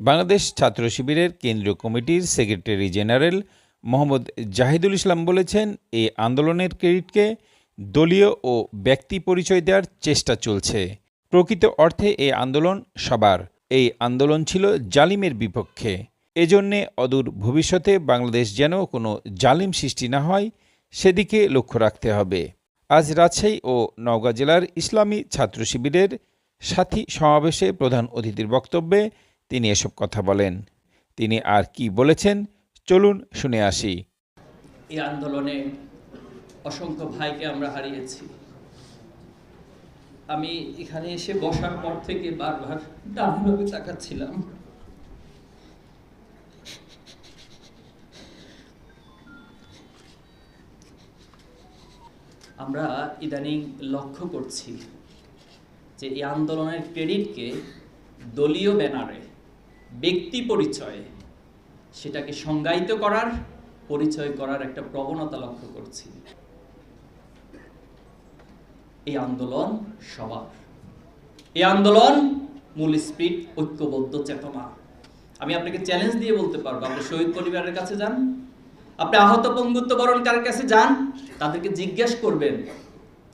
বাংলাদেশ ছাত্র শিবিরের কেন্দ্রীয় কমিটির সেক্রেটারি জেনারেল মোহাম্মদ জাহিদুল ইসলাম বলেছেন এই আন্দোলনের ক্রেডিটকে দলীয় ও ব্যক্তি পরিচয় দেওয়ার চেষ্টা চলছে। প্রকৃত অর্থে এই আন্দোলন সবার, এই আন্দোলন ছিল জালিমের বিপক্ষে। এজন্যে অদূর ভবিষ্যতে বাংলাদেশ যেন কোনো জালিম সৃষ্টি না হয়, সেদিকে লক্ষ্য রাখতে হবে। আজ রাজশাহী ও নওগাঁ জেলার ইসলামী ছাত্র শিবিরের সাথী সমাবেশে প্রধান অতিথির বক্তব্যে তিনি এসব কথা বলেন। তিনি আর কি বলেছেন, চলুন শুনে আসি। এই আন্দোলনে অসংখ্য ভাইকে আমরা হারিয়েছি। আমি এখানে এসে বসার পর থেকে বারবার ডানভাবে তাকাচ্ছিলাম। আমরা ইদানিং লক্ষ্য করছি যে এই আন্দোলনের ক্রেডিটকে দলীয় ব্যানারে ব্যক্তি পরিচয়ে, সেটাকে সংজ্ঞায়িত করার, পরিচয় করার একটা প্রবণতা লক্ষ্য করছি। এই আন্দোলন সবার। এই আন্দোলন মূল স্পিড, ঐক্যবদ্ধ, চেতনা। আমি আপনাকে চ্যালেঞ্জ দিয়ে বলতে পারব, আপনি শহীদ পরিবারের কাছে যান, আপনি আহত পঙ্গুত্ব বরণকারের কাছে যান, তাদেরকে জিজ্ঞেস করবেন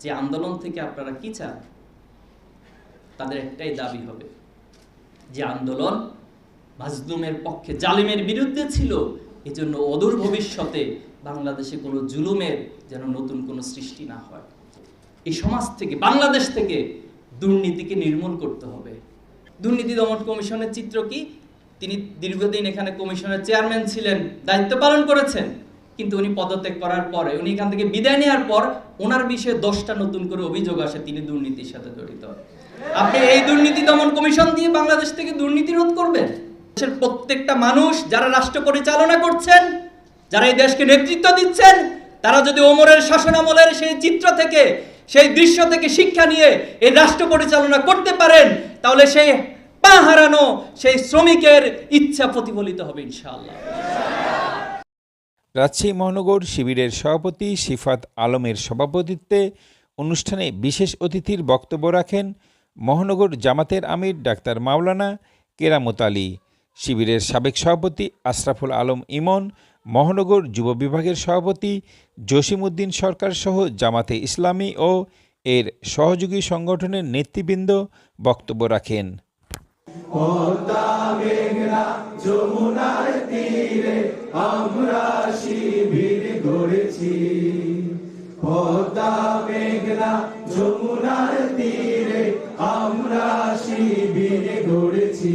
যে আন্দোলন থেকে আপনারা কি চান? তাদের একটাই দাবি হবে যে আন্দোলন মাজলুমের পক্ষে জালিমের বিরুদ্ধে ছিল, এজন্য অদূর ভবিষ্যতে বাংলাদেশে কোনো জুলুমের যেন নতুন কোনো সৃষ্টি না হয়। এই সমাজ থেকে, বাংলাদেশ থেকে দুর্নীতিকে নির্মূল করতে হবে। দুর্নীতি দমন কমিশনের চিত্র কি? তিনি দীর্ঘদিন এখানে কমিশনের চেয়ারম্যান ছিলেন, দায়িত্ব পালন করেছেন, কিন্তু উনি পদত্যাগ করার পরে, উনি এখান থেকে বিদায় নেওয়ার পর ওনার বিষয়ে দশটা নতুন করে অভিযোগ আসে, তিনি দুর্নীতির সাথে জড়িত। আপনি এই দুর্নীতি দমন কমিশন দিয়ে বাংলাদেশ থেকে দুর্নীতি রোধ করবেন? দেশের প্রত্যেকটা মানুষ যারা রাষ্ট্র পরিচালনা করছেন, যারা এই দেশকে নেতৃত্ব দিচ্ছেন, তারা যদি ওমরের শাসনামলের সেই চিত্র থেকে, সেই দৃশ্য থেকে শিক্ষা নিয়ে এই রাষ্ট্র পরিচালনা করতে পারেন, তাহলে সেই পা হারানো সেই শ্রমিকের ইচ্ছা প্রতিফলিত হবে ইনশাআল্লাহ। রাজশাহী মহানগর শিবিরের সভাপতি সিফাত আলমের সভাপতিত্বে অনুষ্ঠানে বিশেষ অতিথির বক্তব্য রাখেন মহানগর জামাতের আমির ডাক্তার মাওলানা কেরামত আলী। শিবিরের সাবেক সভাপতি আশরাফুল আলম ইমন, মহানগর যুব বিভাগের সভাপতি জসিমউদ্দিন সরকার সহ জামাতে ইসলামী ও এর সহযোগী সংগঠনের নেতৃবৃন্দ বক্তব্য রাখেন। আমরা শিবির গড়েছি।